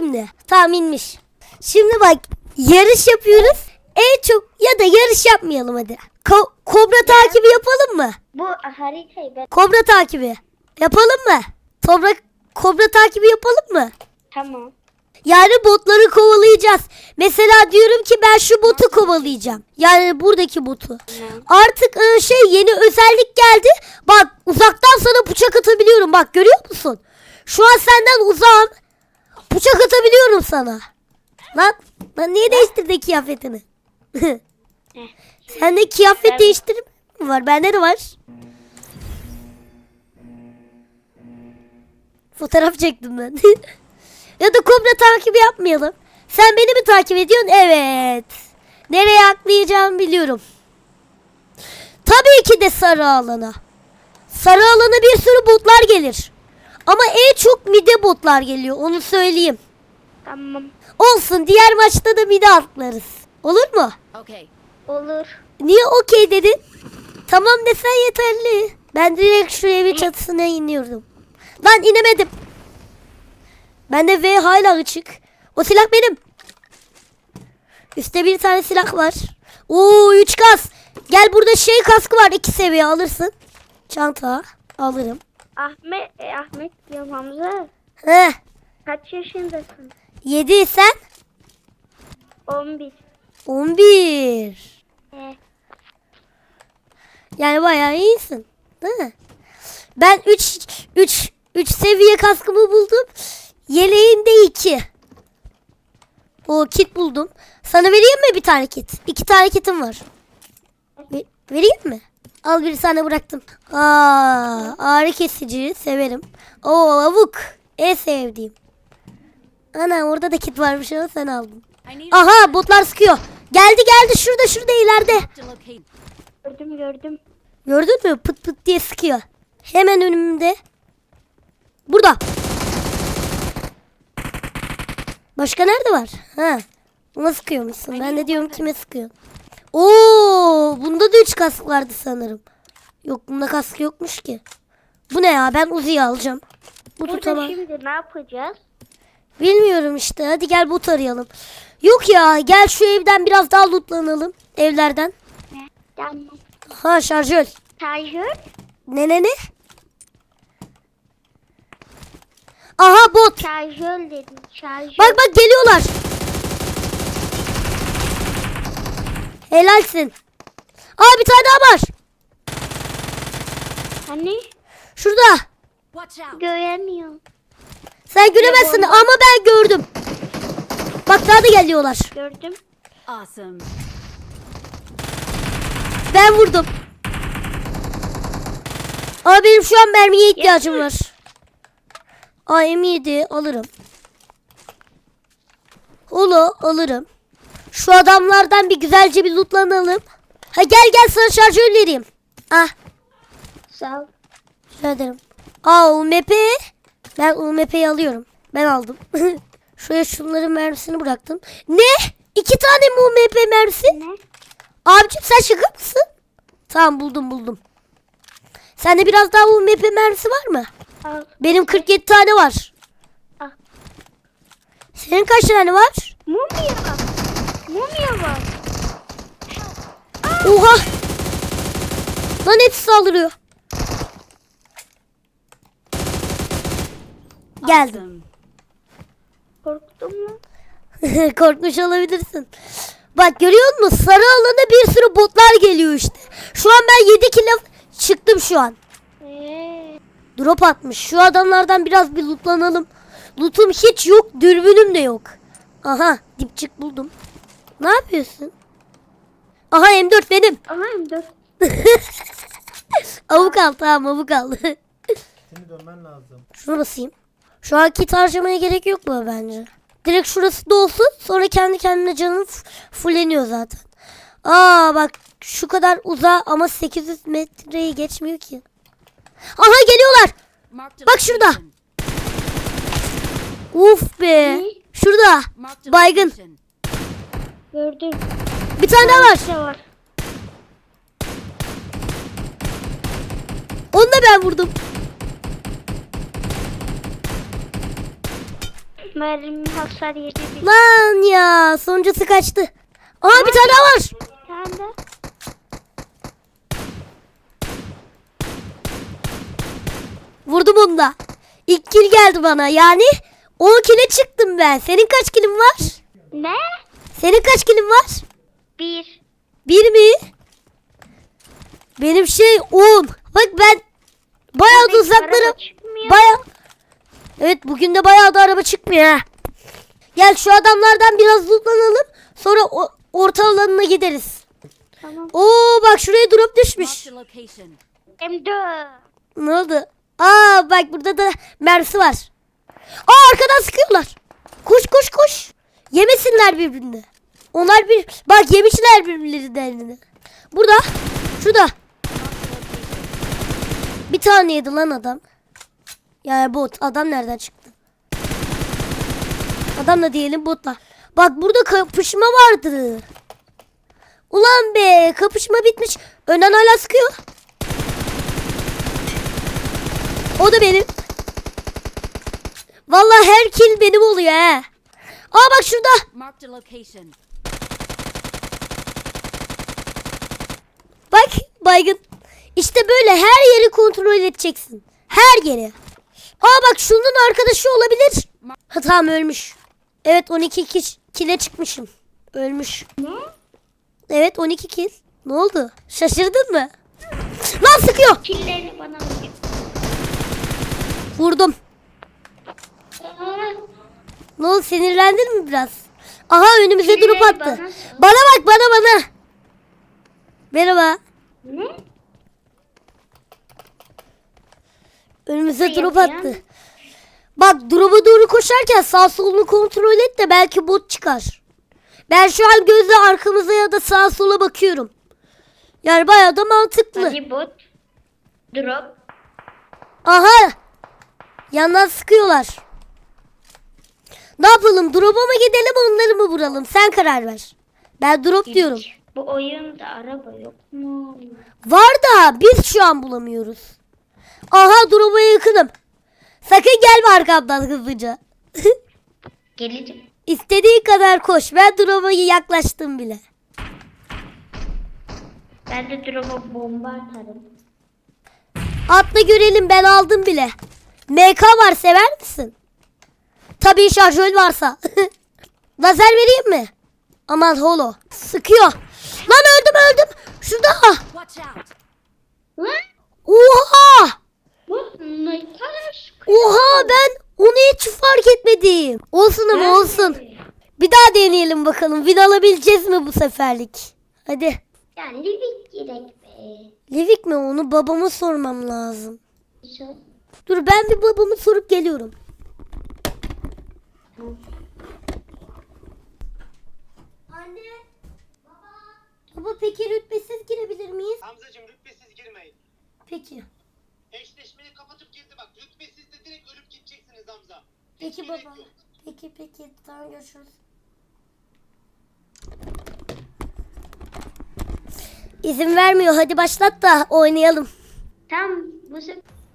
şimdi. İnmiş. Şimdi bak yarış yapıyoruz. En çok ya da yarış yapmayalım hadi. Ko- kobra takibi yapalım mı? Bu haritayı ben... Kobra takibi. Yapalım mı? Toprak kobra takibi yapalım mı? Tamam. Yani botları kovalayacağız. Mesela diyorum ki ben şu botu kovalayacağım. Yani buradaki botu. Artık e, şey yeni özellik geldi. Bak uzaktan sana bıçak atabiliyorum. Bak görüyor musun? Şu an senden uzağım. Bıçak atabiliyorum sana. Lan, lan niye değiştirdin kıyafetini? Sende kıyafet değiştirme mi var? Bende de var. Fotoğraf çektim ben. ya da kobra takibi yapmayalım. Sen beni mi takip ediyorsun? Evet. Nereye atlayacağımı biliyorum. Tabii ki de sarı alana. Sarı alana bir sürü botlar gelir. Ama en çok mide botlar geliyor. Onu söyleyeyim. Tamam. Olsun diğer maçta da mide atlarız. Olur mu? Okay. Olur. Niye okey dedin? Tamam desen yeterli. Ben direkt şu evin çatısına iniyordum. Lan inemedim. Bende V hala açık. O silah benim. Üstte bir tane silah var. Oo 3 kas. Gel burada şey kaskı var. 2 seviye alırsın. Çanta alırım. Ahmet, e, Ahmet diyorum Hamza. Heh. Kaç yaşındasın? 7 sen? 11. 11. E, Yani bayağı iyisin. Değil mi? Ben 3 3 3 seviye kaskımı buldum. Yeleğinde 2. O kit buldum. Sana vereyim mi bir tane kit? İki tane kitim var. Ve- vereyim mi? Al bir tane bıraktım. Aa, ağrı kesici severim. Oo avuk. En sevdiğim. Ana orada da kit varmış ama sen aldın. Aha botlar sıkıyor. Geldi geldi şurada şurada ileride. gördüm gördüm. Gördün mü? Pıt pıt diye sıkıyor. Hemen önümde. Burada. Başka nerede var? Ha. Buna sıkıyormuşsun. Ben de diyorum kime sıkıyor. Oo, bunda da üç kask vardı sanırım. Yok bunda kask yokmuş ki. Bu ne ya? Ben Uzi'yi alacağım. Bu Burada tutamam. şimdi ne yapacağız? Bilmiyorum işte. Hadi gel bot arayalım. Yok ya gel şu evden biraz daha lootlanalım. Evlerden. Ne? Tamam. Ha şarjör. Şarjör. Ne ne ne? Aha bot. Şarjör dedim. Şarjör. Bak bak geliyorlar. Helalsin. Aa bir tane daha var. Hani Şurada. Watch out. göremiyorum. Sen göremezsin ama ben gördüm. Bak daha da geliyorlar. Gördüm. Awesome. Ben vurdum. Ama benim şu an mermiye ihtiyacım var. Aa M7 alırım. Olo alırım. Şu adamlardan bir güzelce bir lootlanalım. Ha gel gel sana şarjör vereyim. Ah Sağ ol. rica ederim. Aa UMP. Ben UMP'yi alıyorum. Ben aldım. Şuraya şunların mermisini bıraktım. Ne? İki tane mi UMP mermisi? Ne? Abicim sen şaka mısın? Tamam buldum buldum. Sende biraz daha UMP mermisi var mı? Al. Benim 47 tane var. Al. Senin kaç tane var? Mumya. Mumya var. Oha! Lan hepsi saldırıyor. Geldim. Korktun mu? Korkmuş olabilirsin. Bak görüyor musun? Sarı alana bir sürü botlar geliyor işte. Şu an ben 7 kilo çıktım şu an. Eee. Drop atmış. Şu adamlardan biraz bir lootlanalım. Lootum hiç yok. Dürbünüm de yok. Aha dipçik buldum. Ne yapıyorsun? Aha M4 benim. Aha dur. avuk al tamam avuk al. Seni dönmen lazım. Şunu basayım. Şu an kit harcamaya gerek yok mu bence? Direkt şurası da olsun. Sonra kendi kendine canım f- fulleniyor zaten. Aa bak şu kadar uzağa ama 800 metreyi geçmiyor ki. Aha geliyorlar. Bak şurada. Uf be. Şurada. Baygın. Gördüm. Bir tane daha var. Var? Onu da ben vurdum. mermi hasar yedi Lan ya sonuncusu kaçtı. Aa bir tane daha var. tane. Vurdum onu da. İlk kill geldi bana. Yani 10 kile çıktım ben. Senin kaç kilin var? Ne? Senin kaç kilin var? Bir. Bir mi? Benim şey 10. Bak ben bayağı da çıkmıyor. Bayağı. Evet bugün de bayağı da araba çıkmıyor ha. Gel şu adamlardan biraz lootlanalım. Sonra o, orta alanına gideriz. Tamam. Oo bak şuraya drop düşmüş. Marked a location. M4. Ne oldu? Aa bak burada da mermisi var. Aa arkadan sıkıyorlar. Koş koş koş. Yemesinler birbirini. Onlar bir bak yemişler birbirlerini. Burada. Şurada. Bir tane yedi lan adam. Yani bot. Adam nereden çıktı? Adam da diyelim botla. Bak burada kapışma vardı. Ulan be kapışma bitmiş. Önen hala sıkıyor. O da benim. Vallahi her kill benim oluyor he. Aa bak şurada. Baygın. İşte böyle her yeri kontrol edeceksin. Her yeri. Aa bak şunun arkadaşı olabilir. Ha tamam ölmüş. Evet 12 kiş, kile çıkmışım. Ölmüş. Ne? Evet 12 kill. Ne oldu? Şaşırdın mı? Lan sıkıyor. Killerini bana. Vurdum. Ne oldu sinirlendin mi biraz? Aha önümüze Sinirlendi durup attı. bana. Bana bak bana bana. Merhaba. Ne? Önümüze Ne drop yapıyor? attı. Bak drop'a doğru koşarken sağ solunu kontrol et de belki bot çıkar. Ben şu an gözle arkamıza ya da sağa sola bakıyorum. Yani bayağı da mantıklı. Hadi bot. Drop. Aha. Yandan sıkıyorlar. Ne yapalım? Drop'a mı gidelim onları mı vuralım? Sen karar ver. Ben drop diyorum. Bu oyunda araba yok mu? Var da biz şu an bulamıyoruz. Aha drop'a yakınım. Sakın gelme arkamdan hızlıca. Geleceğim. İstediğin kadar koş. Ben drop'a yaklaştım bile. Ben de drop'a bomba atarım. Atla görelim ben aldım bile. MK var sever misin? Tabii şarjör varsa. Lazer vereyim mi? Aman holo. Sıkıyor. Lan öldüm öldüm. Şurada. Oha. bu ne kadar Oha ben onu hiç fark etmedim. Olsun ama olsun. Bir daha deneyelim bakalım. Win alabileceğiz mi bu seferlik? Hadi. Yani Livik gerek be. Livik mi onu babama sormam lazım. Dur ben bir babamı sorup geliyorum. Anne. Baba. Baba peki rütbesiz girebilir miyiz? Hamzacığım rütbesiz girmeyin. Peki. Eşleşmeyi kapatıp girdi bak. Rütbesiz de direkt ölüp gideceksiniz Hamza. Hiç Peki gerek baba. yok. Peki peki tamam görüşürüz. İzin vermiyor hadi başlat da oynayalım. Tam bu sefer